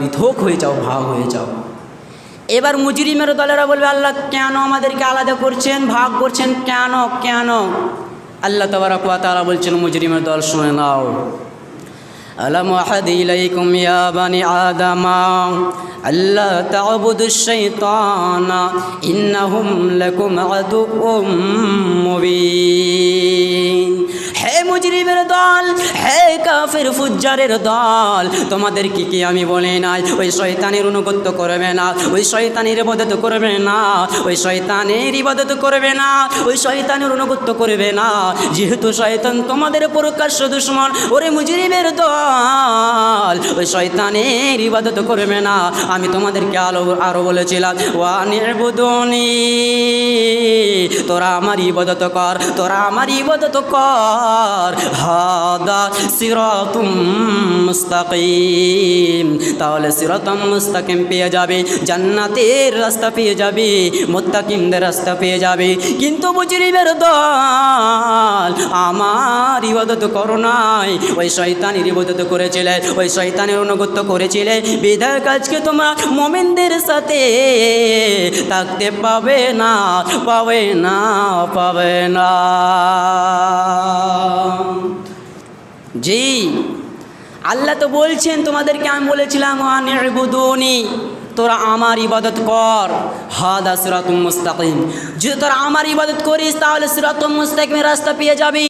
পৃথক হয়ে যাও ভাগ হয়ে যাও এবার মুজরিমের দলেরা বলবে আল্লাহ কেন আমাদেরকে আলাদা করছেন ভাগ করছেন কেন কেন আল্লাহ তবরাক ওয়া তাআলা বলছেন মুজরিমের দল শুনে নাও ألم أحد إليكم يا بني آدم ألا تعبدوا الشيطان إنهم لكم عدو مبين হে মুজরিমের দল, হে কাফের ফুজ্জারের দল তোমাদের কি কি আমি বলি নাই? ওই শয়তানের অনুগত্য করবে না, ওই শয়তানের ইবাদত করবে না, ওই শয়তানের ইবাদত করবে না, ওই শয়তানের অনুগত্য করবে না। যেহেতু শয়তান তোমাদের প্রকাশ্য দুশ্মন, ওরে মুজরিমের দল, ওই শয়তানের ইবাদত করবে না। আমি তোমাদেরকে আলো, আরও বলেছিলাম ওয়া নির্বুদনি তোরা আমার ইবাদত কর, তোরা আমার ইবাদত কর। হাদা সিরাতুম মুস্তাকিম। তাহলে সিরাতুম মুস্তাকিম পেয়ে যাবে, জান্নাতের রাস্তা পেয়ে যাবে, মুত্তাকিমদের রাস্তা পেয়ে যাবে। কিন্তু মুজরিমের দল আমার ইবাদত করো নাই। ওই শয়তানের ইবাদত করেছিলে, ওই শয়তানের অনুগত্য করেছিলে। বিধায় কাজকে তোমরা মোমেনদের সাথে থাকতে পাবে না পাবে না পাবে না। জি। আল্লাহ তো বলছেন, তোমাদেরকে আমি বলেছিলাম তোরা আমার ইবাদত কর। হাদা সিরাতুম মুস্তাকিম। যদি তোরা আমার ইবাদত করিস, তাহলে সিরাতুম মুস্তাকিমের রাস্তা পেয়ে যাবি।